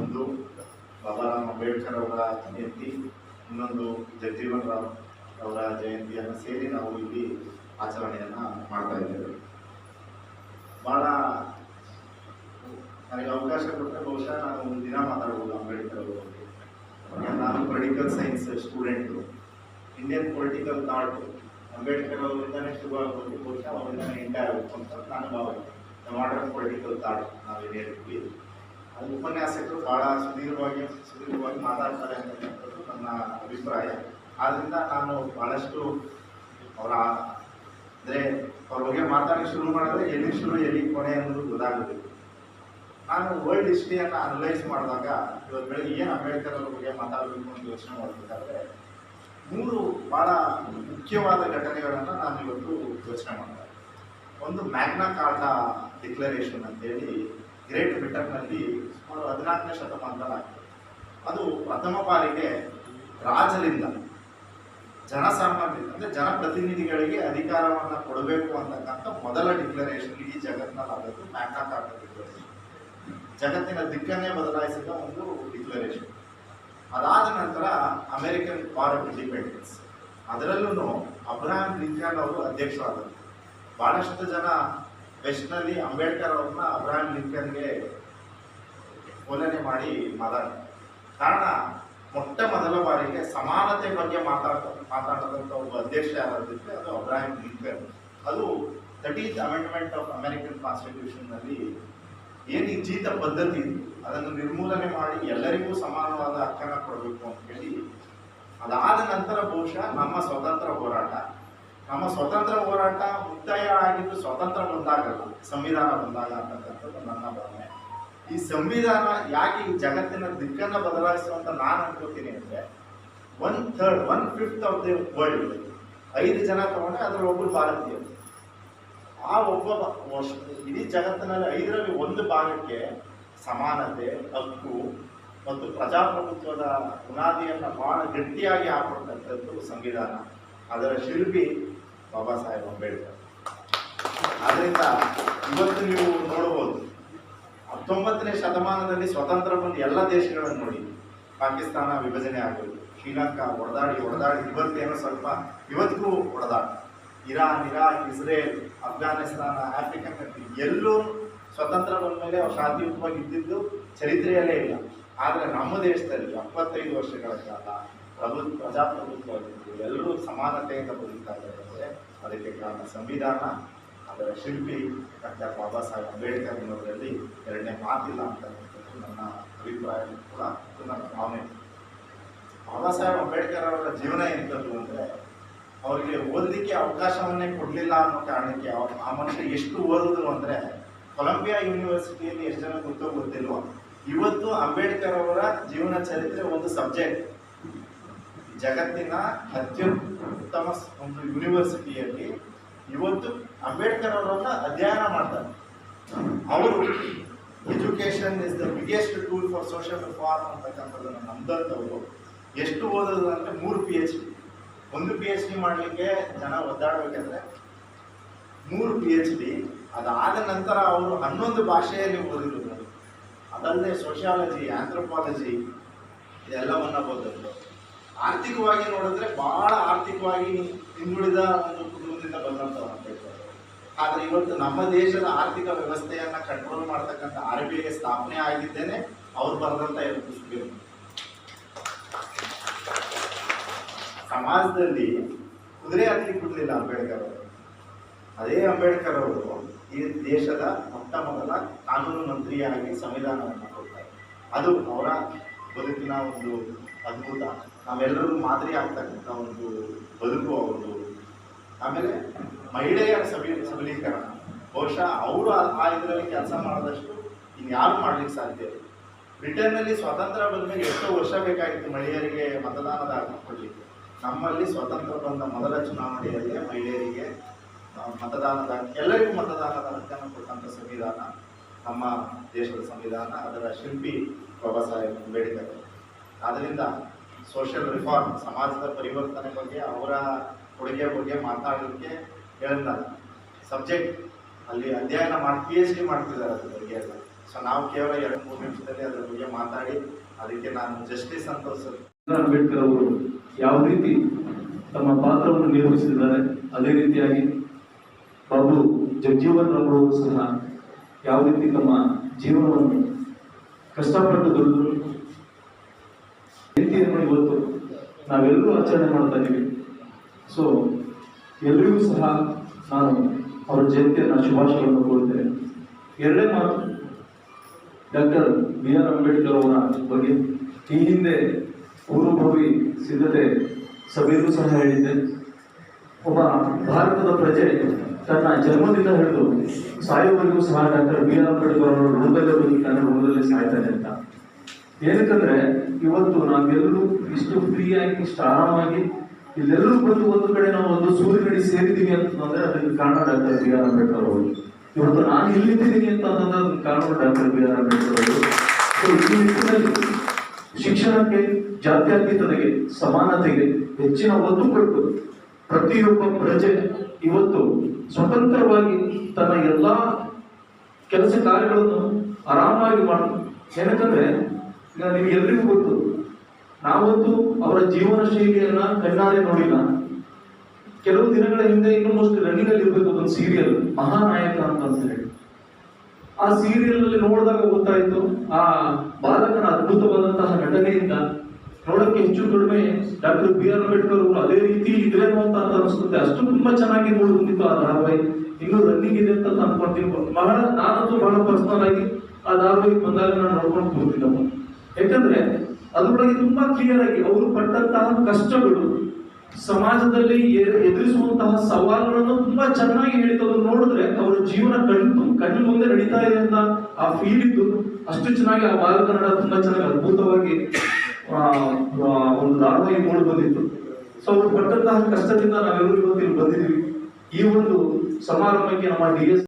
ಒಂದು ಬಾಬಾ ರಾಮ್ ಅಂಬೇಡ್ಕರ್ ಅವರ ಜಯಂತಿ, ಇನ್ನೊಂದು ಜಗಜೀವನ್ ರಾಮ್ ಅವರ ಜಯಂತಿಯನ್ನು ಸೇರಿ ನಾವು ಇಲ್ಲಿ ಆಚರಣೆಯನ್ನು ಮಾಡ್ತಾ ಇದ್ದೇವೆ. ಭಾಳ ನನಗೆ ಅವಕಾಶ ಕೊಟ್ಟರೆ ಬಹುಶಃ ನಾನು ಒಂದು ದಿನ ಮಾತಾಡ್ಬೋದು ಅಂಬೇಡ್ಕರ್ ಅವರ ಬಗ್ಗೆ. ನಾನು political science student Indian political thought Ambedkar ಅವರಿಂದನೇ ಶುರುವಾಗಬೇಕು ಬಹುಶಃ ಅವರಿಂದನೇ ಎಂಟೇ ಆಗಬೇಕು ಅಂತ ನಾನು ಭಾವನೆ. ಮಾಡರ್ನ್ ಪೊಲಿಟಿಕಲ್ ಥಾಟ್ ನಾವೇನು ಹೇಳ್ತೀವಿ. ಅದು ಉಪನ್ಯಾಸಕರು ಭಾಳ ಸುದೀರ್ಘವಾಗಿ ಸುದೀರ್ಘವಾಗಿ ಮಾತಾಡ್ತಾರೆ ಅಂತಕ್ಕಂಥದ್ದು ನನ್ನ ಅಭಿಪ್ರಾಯ. ಆದ್ದರಿಂದ ನಾನು ಭಾಳಷ್ಟು ಅವರ, ಅಂದರೆ ಅವ್ರ ಬಗ್ಗೆ ಮಾತಾಡಕ್ಕೆ ಶುರು ಮಾಡಿದ್ರೆ ಎಲ್ಲಿ ಶುರು, ಎಲ್ಲಿ ಕೊನೆ ಅನ್ನೋದು ಗೊತ್ತಾಗುತ್ತೆ. ನಾನು ವರ್ಲ್ಡ್ ಹಿಸ್ಟ್ರಿಯನ್ನು ಅನಲೈಸ್ ಮಾಡಿದಾಗ, ಇವತ್ತು ಬೆಳಗ್ಗೆ ಏನು ಅಂಬೇಡ್ಕರ್ ಅವ್ರ ಬಗ್ಗೆ ಮಾತಾಡಬೇಕು ಅಂತ ಯೋಚನೆ ಮಾಡಬೇಕಾದ್ರೆ, ಮೂರು ಭಾಳ ಮುಖ್ಯವಾದ ಘಟನೆಗಳನ್ನು ನಾನು ಇವತ್ತು ಯೋಚನೆ ಮಾಡಿದೆ. ಒಂದು ಮ್ಯಾಗ್ನಾ ಕಾರ್ಟಾ ಡಿಕ್ಲರೇಷನ್ ಅಂತೇಳಿ ಗ್ರೇಟ್ ಬ್ರಿಟನ್ನಲ್ಲಿ ಸುಮಾರು ಹದಿನಾಲ್ಕನೇ ಶತಮಾನದಲ್ಲಿ ಆಗ್ತದೆ ಅದು ಪ್ರಥಮ ಬಾರಿಗೆ ರಾಜರಿಂದ ಜನಸಾಮಾನ್ಯ ಅಂದರೆ ಜನಪ್ರತಿನಿಧಿಗಳಿಗೆ ಅಧಿಕಾರವನ್ನು ಕೊಡಬೇಕು ಅಂತಕ್ಕಂಥ ಮೊದಲ ಡಿಕ್ಲರೇಷನ್ ಇಡೀ ಜಗತ್ತಿನಲ್ಲಿ ಆದದ್ದು ಕಾರ್ಟಾ ಡಿಕ್ಲರೇಷನ್ ಜಗತ್ತಿನ ದಿಕ್ಕನ್ನೇ ಬದಲಾಯಿಸಿದ ಒಂದು ಡಿಕ್ಲರೇಷನ್ ಅದಾದ ನಂತರ ಅಮೆರಿಕನ್ ವಾರ್ ಆಫ್ ಇಂಡಿಪೆಂಡೆನ್ಸ್. ಅದರಲ್ಲೂ ಅಬ್ರಹಾಂ ಲಿಂಕನ್ ಅವರು ಅಧ್ಯಕ್ಷರಾದರು ಬಹಳಷ್ಟು ಜನ ವೆಸ್ಟ್ನಲ್ಲಿ ಅಂಬೇಡ್ಕರ್ ಅವ್ರನ್ನ ಅಬ್ರಾಹಿಂ ಲಿಂಕನ್ಗೆ ಹೋಲನೆ ಮಾಡಿ ಮಾತಾಡ್ತಾರೆ ಕಾರಣ ಮೊಟ್ಟ ಮೊದಲ ಬಾರಿಗೆ ಸಮಾನತೆ ಬಗ್ಗೆ ಮಾತಾಡ್ತ ಮಾತಾಡದಂಥ ಒಬ್ಬ ಅಧ್ಯಕ್ಷ ಯಾರಾದಿದ್ರೆ ಅದು ಅಬ್ರಾಹಿಂ ಲಿಂಕನ್. ಅದು ತರ್ಟೀತ್ ಅಮೆಂಡ್ಮೆಂಟ್ ಆಫ್ ಅಮೆರಿಕನ್ ಕಾನ್ಸ್ಟಿಟ್ಯೂಷನ್ನಲ್ಲಿ ಏನು ಜೀತ ಪದ್ಧತಿ ಇತ್ತು ಅದನ್ನು ನಿರ್ಮೂಲನೆ ಮಾಡಿ ಎಲ್ಲರಿಗೂ ಸಮಾನವಾದ ಹಕ್ಕನ್ನು ಕೊಡಬೇಕು ಅಂತ ಹೇಳಿ ಅದಾದ ನಂತರ ಬಹುಶಃ ನಮ್ಮ ಸ್ವತಂತ್ರ ಹೋರಾಟ ನಮ್ಮ ಸ್ವತಂತ್ರ ಹೋರಾಟ ಮುಕ್ತಾಯ ಆಗಿದ್ದು ಸ್ವತಂತ್ರ ಬಂದಾಗ, ಸಂವಿಧಾನ ಬಂದಾಗ ಅಂತಕ್ಕಂಥದ್ದು ನನ್ನ ಭಾವನೆ. ಈ ಸಂವಿಧಾನ ಯಾಕೆ ಈ ಜಗತ್ತಿನ ದಿಕ್ಕನ್ನು ಬದಲಾಯಿಸುವಂತ ನಾನು ಅನ್ಕೋತೀನಿ ಅಂದ್ರೆ one third one fifth of the world ಐದು ಜನ ತಗೊಂಡ್ರೆ ಅದರ ಒಬ್ಬರು ಭಾರತೀಯ. ಆ ಒಬ್ಬ ಇಡೀ ಜಗತ್ತಿನಲ್ಲಿ ಐದರಲ್ಲಿ ಒಂದು ಭಾಗಕ್ಕೆ ಸಮಾನತೆ, ಹಕ್ಕು ಮತ್ತು ಪ್ರಜಾಪ್ರಭುತ್ವದ ಬುನಾದಿಯನ್ನು ಬಹಳ ಗಟ್ಟಿಯಾಗಿ ಹಾಕೊಡ್ತಕ್ಕಂಥದ್ದು ಸಂವಿಧಾನ. ಅದರ ಶಿಲ್ಪಿ ಬಾಬಾ ಸಾಹೇಬ್ ಅಂಬೇಡ್ಕರ್. ಆದ್ದರಿಂದ ಇವತ್ತು ನೀವು ನೋಡಬಹುದು ಹತ್ತೊಂಬತ್ತನೇ ಶತಮಾನದಲ್ಲಿ ಸ್ವತಂತ್ರ ಬಂದು ಎಲ್ಲ ದೇಶಗಳನ್ನು ನೋಡಿ, ಪಾಕಿಸ್ತಾನ ವಿಭಜನೆ ಆಗೋದು, ಶ್ರೀಲಂಕಾ ಹೊಡೆದಾಡಿ ಹೊಡೆದಾಡಿ ಇವತ್ತೇನೋ ಸ್ವಲ್ಪ ಇವತ್ತಿಗೂ ಹೊಡೆದಾಟ Iran, Iraq, Israel, Afghanistan, African country ಎಲ್ಲೂ ಸ್ವತಂತ್ರ ಬಂದ ಮೇಲೆ ಅವ್ರು ಶಾಂತಿಯುತವಾಗಿ ಇದ್ದಿದ್ದು ಚರಿತ್ರೆಯಲ್ಲೇ ಇಲ್ಲ. ಆದರೆ ನಮ್ಮ ದೇಶದಲ್ಲಿ ಎಪ್ಪತ್ತೈದು ವರ್ಷಗಳ ಕಾಲ ಪ್ರಭು ಪ್ರಜಾಪ್ರಭುತ್ವ ಎಲ್ಲರೂ ಸಮಾನತೆಯಿಂದ ಬದುಕ್ತಾ ಇದ್ದಾರೆ. ಅದಕ್ಕೆ ಕಾರಣ ಸಂವಿಧಾನ, ಅದರ ಶಿಲ್ಪಿ ಡಾಕ್ಟರ್ ಬಾಬಾ ಸಾಹೇಬ್ ಅಂಬೇಡ್ಕರ್ ಅನ್ನೋದರಲ್ಲಿ ಎರಡನೇ ಮಾತಿಲ್ಲ ಅಂತಕ್ಕಂಥದ್ದು ನನ್ನ ಅಭಿಪ್ರಾಯ ಕೂಡ ನನ್ನ ಭಾವನೆ ಬಾಬಾ ಸಾಹೇಬ್ ಅಂಬೇಡ್ಕರ್ ಅವರ ಜೀವನ ಎಂಥದ್ದು ಅಂದರೆ ಅವರಿಗೆ ಓದಲಿಕ್ಕೆ ಅವಕಾಶವನ್ನೇ ಕೊಡಲಿಲ್ಲ ಅನ್ನೋ ಕಾರಣಕ್ಕೆ ಅವ್ರು ಆ ಮನುಷ್ಯ ಎಷ್ಟು ಓದಿದ್ರು ಅಂದರೆ ಕೊಲಂಬಿಯಾ ಯೂನಿವರ್ಸಿಟಿಯಲ್ಲಿ ಎಷ್ಟು ಜನ ಗೊತ್ತೋ ಗೊತ್ತಿಲ್ವೋ. ಇವತ್ತು ಅಂಬೇಡ್ಕರ್ ಅವರ ಜೀವನ ಚರಿತ್ರೆ ಒಂದು ಸಬ್ಜೆಕ್ಟ್. ಜಗತ್ತಿನ ಅತ್ಯುತ್ತಮ ಒಂದು ಯೂನಿವರ್ಸಿಟಿಯಲ್ಲಿ ಇವತ್ತು ಅಂಬೇಡ್ಕರ್ ಅವರನ್ನ ಅಧ್ಯಯನ ಮಾಡ್ತಾರೆ. ಅವರು education is the biggest tool for social reform ಅಂತಕ್ಕಂಥದ್ದನ್ನು ನಂಬಂಥವ್ರು. ಎಷ್ಟು ಓದೋದು ಅಂದರೆ ಮೂರು ಪಿ ಎಚ್ ಡಿ ಒಂದು ಪಿ ಎಚ್ ಡಿ ಮಾಡಲಿಕ್ಕೆ ಜನ ಒದ್ದಾಡಬೇಕಂದ್ರೆ ಮೂರು ಪಿ ಎಚ್ ಡಿ ಅದಾದ ನಂತರ ಅವರು ಹನ್ನೊಂದು ಭಾಷೆಯಲ್ಲಿ ಓದಿರೋದು. ಅದಲ್ಲದೆ ಸೋಷಿಯಾಲಜಿ ಆಂಥ್ರೋಪಾಲಜಿ ಇದೆಲ್ಲವನ್ನ ಓದಿದ್ರು ಆರ್ಥಿಕವಾಗಿ ನೋಡಿದ್ರೆ ಬಹಳ ಆರ್ಥಿಕವಾಗಿ ಹಿಂದುಳಿದ ಒಂದು ಕುಟುಂಬದಿಂದ ಬಂದಂಥವ್ರು ಅವರು. ಆದ್ರೆ ಇವತ್ತು ನಮ್ಮ ದೇಶದ ಆರ್ಥಿಕ ವ್ಯವಸ್ಥೆಯನ್ನ ಕಂಟ್ರೋಲ್ ಮಾಡ್ತಕ್ಕಂಥ ಆರ್ ಬಿ ಐ ಸ್ಥಾಪನೆ ಆಗಿದ್ದೇನೆ, ಅವ್ರು ಪುಸ್ತಕಗಳು. ಸಮಾಜದಲ್ಲಿ ಕುದುರೆ ಹತ್ತಿ ಬಿಡಲಿಲ್ಲ ಅಂಬೇಡ್ಕರ್ ಅವರು. ಅದೇ ಅಂಬೇಡ್ಕರ್ ಅವರು ಈ ದೇಶದ ಮೊಟ್ಟ ಮೊದಲ ಕಾನೂನು ಮಂತ್ರಿಯಾಗಿ ಸಂವಿಧಾನವನ್ನು ಕೊಡ್ತಾರೆ. ಅದು ಅವರ ಬದುಕಿನ ಒಂದು ಅದ್ಭುತ. ನಾವೆಲ್ಲರೂ ಮಾದರಿ ಆಗ್ತಕ್ಕಂಥ ಒಂದು ಬದುಕು ಒಂದು. ಆಮೇಲೆ ಮಹಿಳೆಯರ ಸಬಿ ಸಬಲೀಕರಣ. ಬಹುಶಃ ಅವರು ಆ- ಇದರಲ್ಲಿ ಕೆಲಸ ಮಾಡಿದಷ್ಟು ಇನ್ಯಾರು ಮಾಡ್ಲಿಕ್ಕೆ ಸಾಧ್ಯ ಇಲ್ಲ. ಬ್ರಿಟನ್ನಲ್ಲಿ ಸ್ವಾತಂತ್ರ್ಯ ಬಂದ್ಮೇಲೆ ಎಷ್ಟೋ ವರ್ಷ ಬೇಕಾಗಿತ್ತು ಮಹಿಳೆಯರಿಗೆ ಮತದಾನದ ಹಕ್ಕು ಕೊಡಲಿಕ್ಕೆ ನಮ್ಮಲ್ಲಿ ಸ್ವತಂತ್ರ ಬಂದ ಮೊದಲ ಚುನಾವಣೆಯಲ್ಲಿ ಮಹಿಳೆಯರಿಗೆ ಮತದಾನದ ಎಲ್ಲರಿಗೂ ಮತದಾನದ ಹಕ್ಕನ್ನು ಕೊಟ್ಟಂಥ ಸಂವಿಧಾನ. ನಮ್ಮ ದೇಶದ ಸಂವಿಧಾನ, ಅದರ ಶಿಲ್ಪಿ ಬಾಬಾ ಸಾಹೇಬ್ ಅಂಬೇಡ್ಕರ್. ಆದ್ದರಿಂದ ಸೋಷಿಯಲ್ ರಿಫಾರ್ಮ್ ಸಮಾಜದ ಪರಿವರ್ತನೆ ಬಗ್ಗೆ, ಅವರ ಕೊಡುಗೆ ಬಗ್ಗೆ ಮಾತಾಡಲಿಕ್ಕೆ ಹೇಳಿದ ಸಬ್ಜೆಕ್ಟ್ ಅಲ್ಲಿ ಅಧ್ಯಯನ ಮಾಡಿ ಪಿ ಎಚ್ ಡಿ ಮಾಡ್ತಿದ್ದಾರೆ ಅದ್ರ ಬಗ್ಗೆ ಎಲ್ಲ. ಸೊ ನಾವು ಕೇವಲ ಎರಡು ಮೂರು ನಿಮಿಷದಲ್ಲಿ ಅದ್ರ ಬಗ್ಗೆ ಮಾತಾಡಿ, ಅದಕ್ಕೆ ನಾನು ಜಸ್ಟಿಸ್ ಸಂತೋಷ್ ಅಂಬೇಡ್ಕರ್ ಅವರು ಯಾವ ರೀತಿ ತಮ್ಮ ಪಾತ್ರವನ್ನು ನಿರ್ವಹಿಸಿದ್ದಾರೆ, ಅದೇ ರೀತಿಯಾಗಿ ಬಾಬು ಜಗಜೀವನ್ ಅವರು ಸಹ ಯಾವ ರೀತಿ ನಮ್ಮ ಜೀವನವನ್ನು ಕಷ್ಟಪಟ್ಟು ದುಡಿದು ರೀತಿಯನ್ನು ಇವತ್ತು ನಾವೆಲ್ಲರೂ ಆಚರಣೆ ಮಾಡ್ತಾ ಇದ್ದೀವಿ. ಸೊ ಎಲ್ರಿಗೂ ಸಹ ನಾನು ಅವರ ಜಯಂತಿಯನ್ನು ಶುಭಾಶಯಗಳನ್ನು ಕೋರುತ್ತೇನೆ. ಎರಡೇ ಮಾತು, ಡಾಕ್ಟರ್ ಬಿ ಆರ್ ಅಂಬೇಡ್ಕರ್ ಅವರ ಬಗ್ಗೆ. ಈ ಹಿಂದೆ ಪೂರ್ವಭಾವಿ ಸಿದ್ಧತೆ ಸಭೆಯಲ್ಲೂ ಸಹ ಹೇಳಿದ್ದೆ. ಒಬ್ಬ ಭಾರತದ ಪ್ರಜೆ ತನ್ನ ಜನ್ಮದಿಂದ ಹಿಡಿದು ಸಾಯುವವರೆಗೂ ಸಹ ಡಾಕ್ಟರ್ ಬಿ ಆರ್ ಅಂಬೇಡ್ಕರ್ ಅವರು ಋಣದಲ್ಲೇ ಬದುಕ್ತಾನೆ ಋಣದಲ್ಲೇ ಸಾಯ್ತಾನೆ ಅಂತ. ಏನಕ್ಕಂದ್ರೆ, ಇವತ್ತು ನಾವೆಲ್ಲರೂ ಇಷ್ಟು ಫ್ರೀಯಾಗಿ ಇಷ್ಟು ಆರಾಮಾಗಿ, ಇಲ್ಲೆಲ್ಲರೂ ಬಂದು ಒಂದು ಕಡೆ ನಾವು ಒಂದು ಸೂರ್ಯನಡಿ ಸೇರಿದ್ದೀವಿ ಅಂತಂದ್ರೆ ಅದಕ್ಕೆ ಕಾರಣ ಡಾಕ್ಟರ್ ಬಿ ಆರ್ ಅಂಬೇಡ್ಕರ್ ಅವರು. ಇವತ್ತು ನಾನು ಇಲ್ಲಿದ್ದೀನಿ ಅಂತ ಅನ್ನೋದು ಅದಕ್ಕೆ ಕಾರಣ ಡಾಕ್ಟರ್ ಬಿ ಆರ್ ಅಂಬೇಡ್ಕರ್ ಅವರು. ಈ ನಿಟ್ಟಿನಲ್ಲಿ ಶಿಕ್ಷಣಕ್ಕೆ, ಜಾತ್ಯತೀತತೆಗೆ, ಸಮಾನತೆಗೆ ಹೆಚ್ಚಿನ ಒತ್ತು ಕೊಟ್ಟು ಪ್ರತಿಯೊಬ್ಬ ಪ್ರಜೆ ಇವತ್ತು ಸ್ವತಂತ್ರವಾಗಿ ತನ್ನ ಎಲ್ಲಾ ಕೆಲಸ ಕಾರ್ಯಗಳನ್ನು ಆರಾಮಾಗಿ ಮಾಡ. ಏನಕ್ಕಂದ್ರೆ, ಈಗ ನಿಮ್ಗೆಲ್ರಿಗೂ ಗೊತ್ತು ನಾವಂತೂ ಅವರ ಜೀವನ ಶೈಲಿಯನ್ನ ಕಣ್ಣಾರೆ ನೋಡಿಲ್ಲ. ಕೆಲವು ದಿನಗಳ ಹಿಂದೆ ಇನ್ನು ಮೋಸ್ಟ್ ರನ್ನಿಂಗ್ ಅಲ್ಲಿ ಇರಬೇಕು ಒಂದು ಸೀರಿಯಲ್ ಮಹಾನಾಯಕ ಅಂತ ಅಂತ ಹೇಳಿ ಆ ಸೀರಿಯಲ್ ಅಲ್ಲಿ ನೋಡಿದಾಗ ಗೊತ್ತಾಯಿತು, ಆ ಬಾಲಕನ ಅದ್ಭುತವಾದಂತಹ ನಟನೆಯಿಂದ ನೋಡಕ್ಕೆ ಹೆಚ್ಚು ಕಡಿಮೆ ಡಾಕ್ಟರ್ ಬಿ ಆರ್ ಅಂಬೇಡ್ಕರ್ ಅವರು ಅದೇ ರೀತಿ ಇದ್ರೇನೋ ಅಂತ ಅನಿಸುತ್ತೆ. ಅಷ್ಟು ತುಂಬಾ ಚೆನ್ನಾಗಿ ನೋಡಿ ಬಂದಿತ್ತು ಆ ಧಾರಾವಾಹಿ. ಇನ್ನು ರನ್ನಿಂಗ್ ಇದೆ ಅಂತ ಅನ್ಕೊಂತೀನಿ ಬಹಳ, ನಾನಂತೂ ಬಹಳ ಪರ್ಸನಲ್ ಆಗಿ ಆ ಧಾರಾವಾಹಿ ಬಂದಾಗ ನಾನು ನೋಡ್ಕೊಂಡು ಕೂತಿದ್ದಪ್ಪ ಯಾಕಂದ್ರೆ ಅದರೊಳಗೆ ತುಂಬಾ ಕ್ಲಿಯರ್ ಆಗಿ ಅವರು ಪಟ್ಟಂತಹ ಕಷ್ಟಗಳು, ಸಮಾಜದಲ್ಲಿ ಎದುರಿಸುವಂತಹ ಸವಾಲುಗಳನ್ನು ತುಂಬಾ ಚೆನ್ನಾಗಿ ಹೇಳಿದ್ರು ನೋಡಿದ್ರೆ ಅವರ ಜೀವನ ಕಣ್ಣು ಕಣ್ಣು ಮುಂದೆ ನಡೀತಾ ಇದೆ ಅಂತ ಆ ಫೀಲ್ ಇತ್ತು. ಅಷ್ಟು ಚೆನ್ನಾಗಿ ಆ ಬಾಲಕನ್ನಡ ತುಂಬಾ ಚೆನ್ನಾಗಿ ಅದ್ಭುತವಾಗಿ ಒಂದು ಲಾಭವಾಗಿ ಮೂಡಿ ಬಂದಿತ್ತು. ಸೊ ಅವರು ಪಟ್ಟಂತಹ ಕಷ್ಟದಿಂದ ನಾವೆಲ್ಲರೂ ಇವತ್ತು ಇಲ್ಲಿ ಬಂದಿದ್ದೀವಿ. ಈ ಒಂದು ಸಮಾರಂಭಕ್ಕೆ ನಮ್ಮ ಡಿ